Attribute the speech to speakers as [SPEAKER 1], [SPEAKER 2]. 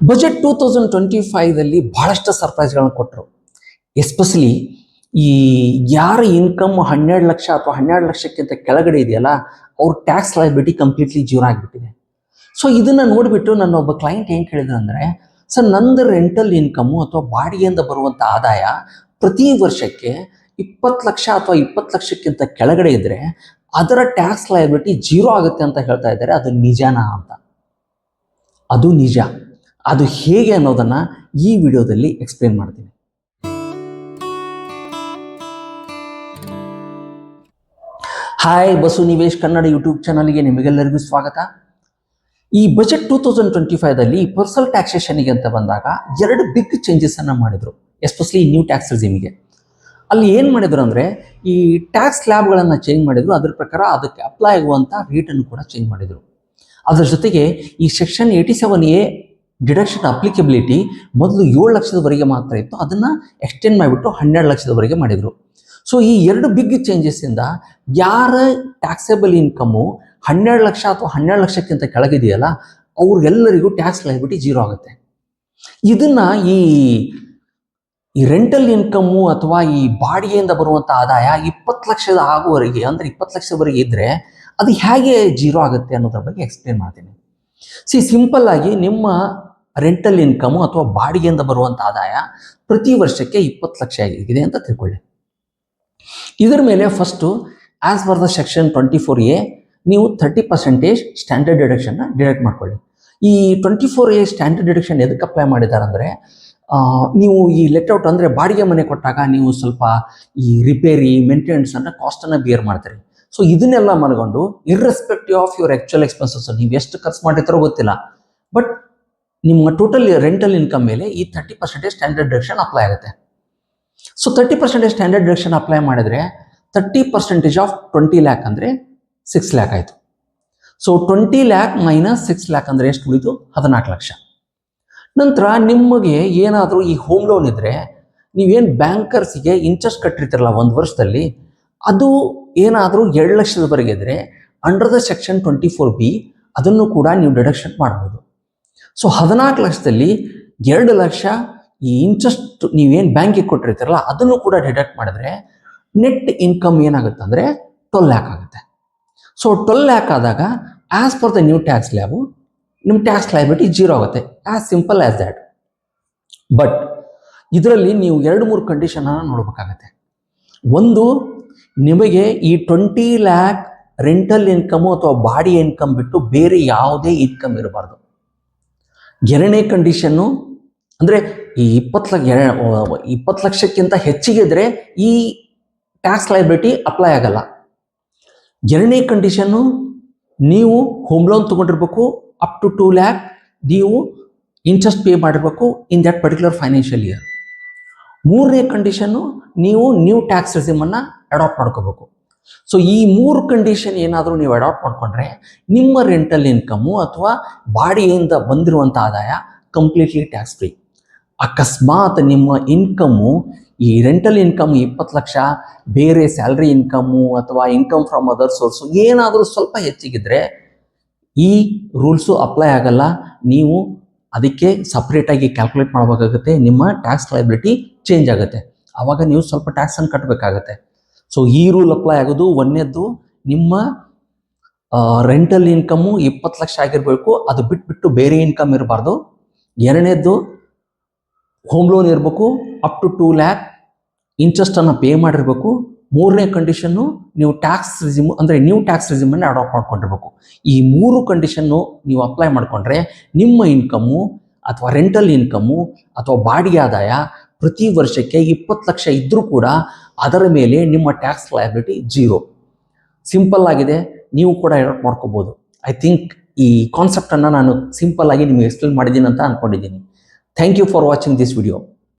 [SPEAKER 1] Budget two thousand twenty ಫೈವ್ದಲ್ಲಿ ಭಾಳಷ್ಟು ಸರ್ಪ್ರೈಸ್ಗಳನ್ನು ಕೊಟ್ಟರು ಎಸ್ಪೆಷಲಿ ಈ ಯಾರ ಇನ್ಕಮ್ ಹನ್ನೆರಡು ಲಕ್ಷ ಅಥವಾ ಹನ್ನೆರಡು ಲಕ್ಷಕ್ಕಿಂತ ಕೆಳಗಡೆ ಇದೆಯಲ್ಲ, ಅವ್ರ ಟ್ಯಾಕ್ಸ್ ಲೈಬಿಲಿಟಿ ಕಂಪ್ಲೀಟ್ಲಿ ಜೀರೋ ಆಗಿಬಿಟ್ಟಿದೆ. ಸೊ ಇದನ್ನು ನೋಡಿಬಿಟ್ಟು ನನ್ನ ಒಬ್ಬ ಕ್ಲೈಂಟ್ ಏನು ಕೇಳಿದ್ರು ಅಂದರೆ, ಸರ್ ನಂದು ರೆಂಟಲ್ ಇನ್ಕಮ್ಮು ಅಥವಾ ಬಾಡಿಗೆಯಿಂದ ಬರುವಂಥ ಆದಾಯ ಪ್ರತಿ ವರ್ಷಕ್ಕೆ ಇಪ್ಪತ್ತು ಲಕ್ಷ ಅಥವಾ ಇಪ್ಪತ್ತು ಲಕ್ಷಕ್ಕಿಂತ ಕೆಳಗಡೆ ಇದ್ದರೆ ಅದರ ಟ್ಯಾಕ್ಸ್ ಲಯಬಿಲಿಟಿ ಜೀರೋ ಆಗುತ್ತೆ ಅಂತ ಹೇಳ್ತಾ ಇದ್ದಾರೆ, ಅದು ನಿಜನಾ ಅಂತ. ಅದು ನಿಜ. ಅದು ಹೇಗೆ ಅನ್ನೋದನ್ನು ಈ ವಿಡಿಯೋದಲ್ಲಿ ಎಕ್ಸ್ಪ್ಲೇನ್ ಮಾಡ್ತೀನಿ. ಹಾಯ್ ಬಸು ನಿವೇಶ್ ಕನ್ನಡ ಯೂಟ್ಯೂಬ್ ಚಾನಲ್ಗೆ ನಿಮಗೆಲ್ಲರಿಗೂ ಸ್ವಾಗತ. ಈ ಬಜೆಟ್ ಟೂ ತೌಸಂಡ್ ಟ್ವೆಂಟಿ ಫೈವ್ದಲ್ಲಿ ಪರ್ಸನಲ್ ಟ್ಯಾಕ್ಸೇಷನ್ಗೆ ಅಂತ ಬಂದಾಗ ಎರಡು ಬಿಗ್ ಚೇಂಜಸನ್ನು ಮಾಡಿದರು ಎಸ್ಪೆಷಲಿ ನ್ಯೂ ಟ್ಯಾಕ್ಸ್ ರಿಜಿಮಿಗೆ ಅಲ್ಲಿ ಏನು ಮಾಡಿದ್ರು ಅಂದರೆ, ಈ ಟ್ಯಾಕ್ಸ್ ಸ್ಲ್ಯಾಬ್ಗಳನ್ನು ಚೇಂಜ್ ಮಾಡಿದ್ರು, ಅದ್ರ ಪ್ರಕಾರ ಅದಕ್ಕೆ ಅಪ್ಲೈ ಆಗುವಂಥ ರೇಟನ್ನು ಕೂಡ ಚೇಂಜ್ ಮಾಡಿದರು. ಅದರ ಜೊತೆಗೆ ಈ section eighty seven A deduction applicability ಮೊದಲು ಏಳು ಲಕ್ಷದವರೆಗೆ ಮಾತ್ರ ಇತ್ತು. ಅದನ್ನು ಎಕ್ಸ್ಟೆಂಡ್ ಮಾಡಿಬಿಟ್ಟು ಹನ್ನೆರಡು ಲಕ್ಷದವರೆಗೆ ಮಾಡಿದರು. ಸೊ ಈ ಎರಡು ಬಿಗ್ ಚೇಂಜಸ್ಸಿಂದ ಯಾರ ಟ್ಯಾಕ್ಸೇಬಲ್ ಇನ್ಕಮ್ಮು ಹನ್ನೆರಡು ಲಕ್ಷ ಅಥವಾ ಹನ್ನೆರಡು ಲಕ್ಷಕ್ಕಿಂತ ಕೆಳಗಿದೆಯಲ್ಲ, ಅವ್ರಿಗೆಲ್ಲರಿಗೂ ಟ್ಯಾಕ್ಸ್ ಲೈಬಿಟಿ ಜೀರೋ ಆಗುತ್ತೆ. ಇದನ್ನು ಈ ಈ ರೆಂಟಲ್ ಇನ್ಕಮ್ಮು ಅಥವಾ ಈ ಬಾಡಿಗೆಯಿಂದ ಬರುವಂಥ ಆದಾಯ ಇಪ್ಪತ್ತು ಲಕ್ಷದ ಆಗುವವರೆಗೆ, ಅಂದರೆ ಇಪ್ಪತ್ತು ಲಕ್ಷದವರೆಗೆ ಇದ್ದರೆ ಅದು ಹೇಗೆ ಜೀರೋ ಆಗುತ್ತೆ ಅನ್ನೋದ್ರ ಬಗ್ಗೆ ಎಕ್ಸ್ಪ್ಲೇನ್ ಮಾಡ್ತೀನಿ. ಸಿ ಸಿಂಪಲ್ ಆಗಿ ನಿಮ್ಮ ರೆಂಟಲ್ ಇನ್ಕಮು ಅಥವಾ ಬಾಡಿಗೆಯಿಂದ ಬರುವಂಥ ಆದಾಯ ಪ್ರತಿ ವರ್ಷಕ್ಕೆ ಇಪ್ಪತ್ತು ಲಕ್ಷ ಆಗಿದೆ ಅಂತ ತಿಳ್ಕೊಳ್ಳಿ. ಇದರ ಮೇಲೆ first as per the section twenty four A ನೀವು ಥರ್ಟಿ ಪರ್ಸೆಂಟೇಜ್ ಸ್ಟ್ಯಾಂಡರ್ಡ್ ಡಿಡಕ್ಷನ್ನ ಡಿಡಕ್ಟ್ ಮಾಡ್ಕೊಳ್ಳಿ. ಈ twenty four A standard deduction ಎದಕ್ಕೆ ಅಪ್ಲೈ ಮಾಡಿದ್ದಾರೆ ಅಂದರೆ ನೀವು ಈ ಲೆಟ್ಔಟ್ ಅಂದರೆ ಬಾಡಿಗೆ ಮನೆ ಕೊಟ್ಟಾಗ ನೀವು ಸ್ವಲ್ಪ ಈ ರಿಪೇರಿ ಮೇಂಟೆನೆನ್ಸನ್ನು ಕಾಸ್ಟನ್ನು ಬಿಯರ್ ಮಾಡ್ತೀರಿ. ಸೊ ಇದನ್ನೆಲ್ಲ ಮನಗೊಂಡು irrespective of your actual expenses ನೀವು ಎಷ್ಟು ಖರ್ಚು ಮಾಡಿರ್ತಾರೋ ಗೊತ್ತಿಲ್ಲ. ಬಟ್ ನಿಮ್ಮ ಟೋಟಲ್ ರೆಂಟಲ್ ಇನ್ಕಮ್ ಮೇಲೆ ಈ thirty percentage standard deduction apply ಆಗುತ್ತೆ. So thirty percentage standard deduction apply ಮಾಡಿದ್ರೆ thirty percentage of twenty lakh ಅಂದರೆ ಸಿಕ್ಸ್ ಲ್ಯಾಕ್ ಆಯಿತು. So twenty lakh minus six lakh ಅಂದರೆ ಎಷ್ಟು ಉಳಿತು? ಹದಿನಾಲ್ಕು ಲಕ್ಷ. ನಂತರ ನಿಮಗೆ ಏನಾದರೂ ಈ ಹೋಮ್ ಲೋನ್ ಇದ್ದರೆ ನೀವೇನು ಬ್ಯಾಂಕರ್ಸಿಗೆ ಇಂಟ್ರೆಸ್ಟ್ ಕಟ್ಟಿರ್ತೀರಲ್ಲ ಒಂದು ವರ್ಷದಲ್ಲಿ, ಅದು ಏನಾದರೂ ಎರಡು ಲಕ್ಷದವರೆಗೆ ಇದ್ದರೆ under the section twenty four B ಅದನ್ನು ಕೂಡ ನೀವು ಡಿಡಕ್ಷನ್ ಮಾಡ್ಬೋದು. ಸೊ ಹದಿನಾಲ್ಕು ಲಕ್ಷದಲ್ಲಿ ಎರಡು ಲಕ್ಷ ಈ ಇಂಟ್ರೆಸ್ಟ್ ನೀವೇನು ಬ್ಯಾಂಕಿಗೆ ಕೊಟ್ಟಿರ್ತೀರಲ್ಲ, ಅದನ್ನು ಕೂಡ ಡಿಡಕ್ಟ್ ಮಾಡಿದ್ರೆ ನೆಟ್ ಇನ್ಕಮ್ ಏನಾಗುತ್ತೆ ಅಂದರೆ ಟ್ವೆಲ್ ಲ್ಯಾಕ್ ಆಗುತ್ತೆ. ಸೊ ಟ್ವೆಲ್ ಲ್ಯಾಕ್ ಆದಾಗ as per the new tax slab ನಿಮ್ಮ ಟ್ಯಾಕ್ಸ್ ಲೈಬಿಲಿಟಿ ಜೀರೋ ಆಗುತ್ತೆ as simple as that but ಇದರಲ್ಲಿ ನೀವು ಎರಡು ಮೂರು ಕಂಡೀಷನನ್ನು ನೋಡಬೇಕಾಗತ್ತೆ. ಒಂದು, ನಿಮಗೆ ಈ ಟ್ವೆಂಟಿ ಲ್ಯಾಕ್ ರೆಂಟಲ್ ಇನ್ಕಮು ಅಥವಾ ಬಾಡಿ ಇನ್ಕಮ್ ಬಿಟ್ಟು ಬೇರೆ ಯಾವುದೇ ಇನ್ಕಮ್ ಇರಬಾರ್ದು. ಎರಡನೇ ಕಂಡೀಷನ್ನು ಅಂದರೆ ಈ ಇಪ್ಪತ್ತು ಲಕ್ಷ ಇಪ್ಪತ್ತು ಲಕ್ಷಕ್ಕಿಂತ ಹೆಚ್ಚಿಗೆ ಇದ್ದರೆ ಈ ಟ್ಯಾಕ್ಸ್ ಲೈಬ್ರಿಟಿ ಅಪ್ಲೈ ಆಗಲ್ಲ. ಎರಡನೇ ಕಂಡೀಷನ್ನು ನೀವು ಹೋಮ್ ಲೋನ್ ತೊಗೊಂಡಿರ್ಬೇಕು ಅಪ್ ಟು ಟೂ ಲ್ಯಾಕ್ ನೀವು ಇಂಟ್ರೆಸ್ಟ್ ಪೇ ಮಾಡಿರಬೇಕು in that particular financial year ಮೂರನೇ ಕಂಡೀಷನ್ನು ನೀವು ನ್ಯೂ ಟ್ಯಾಕ್ಸ್ ರೆಸಿಮನ್ನು ಅಡಾಪ್ಟ್ ಮಾಡ್ಕೋಬೇಕು. ಸೊ ಈ ಮೂರು ಕಂಡೀಷನ್ ಏನಾದರೂ ನೀವು ಅಡಾಪ್ಟ್ ಮಾಡ್ಕೊಂಡ್ರೆ, ನಿಮ್ಮ ರೆಂಟಲ್ ಇನ್ಕಮ್ಮು ಅಥವಾ ಬಾಡಿಯಿಂದ ಬಂದಿರುವಂಥ ಆದಾಯ ಕಂಪ್ಲೀಟ್ಲಿ ಟ್ಯಾಕ್ಸ್ ಫ್ರೀ ಅಕಸ್ಮಾತ್ ನಿಮ್ಮ ಇನ್ಕಮ್ಮು ಈ ರೆಂಟಲ್ ಇನ್ಕಮ್ ಇಪ್ಪತ್ತು ಲಕ್ಷ, ಬೇರೆ ಸ್ಯಾಲ್ರಿ ಇನ್ಕಮ್ಮು ಅಥವಾ ಇನ್ಕಮ್ ಫ್ರಮ್ ಅದರ್ ಸೋರ್ಸು ಏನಾದರೂ ಸ್ವಲ್ಪ ಹೆಚ್ಚಿಗಿದ್ರೆ, ಈ ರೂಲ್ಸು ಅಪ್ಲೈ ಆಗಲ್ಲ. ನೀವು ಅದಕ್ಕೆ ಸಪ್ರೇಟಾಗಿ ಕ್ಯಾಲ್ಕುಲೇಟ್ ಮಾಡಬೇಕಾಗುತ್ತೆ, ನಿಮ್ಮ ಟ್ಯಾಕ್ಸ್ ಲೈಬಿಲಿಟಿ ಚೇಂಜ್ ಆಗುತ್ತೆ. ಆವಾಗ ನೀವು ಸ್ವಲ್ಪ ಟ್ಯಾಕ್ಸನ್ನು ಕಟ್ಟಬೇಕಾಗತ್ತೆ ಸೊ ಈ ರೂಲ್ ಅಪ್ಲೈ ಆಗೋದು ಒಂದನೇದ್ದು ನಿಮ್ಮ ರೆಂಟಲ್ ಇನ್ಕಮ್ಮು ಇಪ್ಪತ್ತು ಲಕ್ಷ ಆಗಿರಬೇಕು. ಅದು ಬಿಟ್ಬಿಟ್ಟು ಬೇರೆ ಇನ್ಕಮ್ ಇರಬಾರ್ದು. ಎರಡನೇದ್ದು ಹೋಮ್ ಲೋನ್ ಇರಬೇಕು. ಅಪ್ ಟು ಟೂ ಲ್ಯಾಕ್ ಇಂಟ್ರೆಸ್ಟನ್ನು ಪೇ ಮಾಡಿರಬೇಕು. ಮೂರನೇ ಕಂಡೀಷನ್ನು ನೀವು ಟ್ಯಾಕ್ಸ್ ರಿಸಿಮ್ ಅಂದರೆ ನೀವು ಟ್ಯಾಕ್ಸ್ ರಿಸಿಮನ್ನು ಅಡಾಪ್ಟ್ ಮಾಡ್ಕೊಂಡಿರ್ಬೇಕು. ಈ ಮೂರು ಕಂಡೀಷನ್ನು ನೀವು ಅಪ್ಲೈ ಮಾಡಿಕೊಂಡ್ರೆ ನಿಮ್ಮ ಇನ್ಕಮ್ಮು ಅಥವಾ ರೆಂಟಲ್ ಇನ್ಕಮ್ಮು ಅಥವಾ ಬಾಡಿಗೆ ಆದಾಯ ಪ್ರತಿ ವರ್ಷಕ್ಕೆ ಇಪ್ಪತ್ತು ಲಕ್ಷ ಇದ್ದರೂ ಕೂಡ ಅದರ ಮೇಲೆ ನಿಮ್ಮ ಟ್ಯಾಕ್ಸ್ ಲಯಬಿಲಿಟಿ ಜೀರೋ ಸಿಂಪಲ್ ಆಗಿದೆ, ನೀವು ಕೂಡ ಅಡಾಪ್ಟ್ ಮಾಡ್ಕೋಬೋದು. ಐ ಥಿಂಕ್ ಈ ಕಾನ್ಸೆಪ್ಟನ್ನು ನಾನು ಸಿಂಪಲ್ ಆಗಿ ನಿಮಗೆ ಎಕ್ಸ್ಪ್ಲೇನ್ ಮಾಡಿದ್ದೀನಿ ಅಂತ ಅಂದ್ಕೊಂಡಿದ್ದೀನಿ thank you for watching this video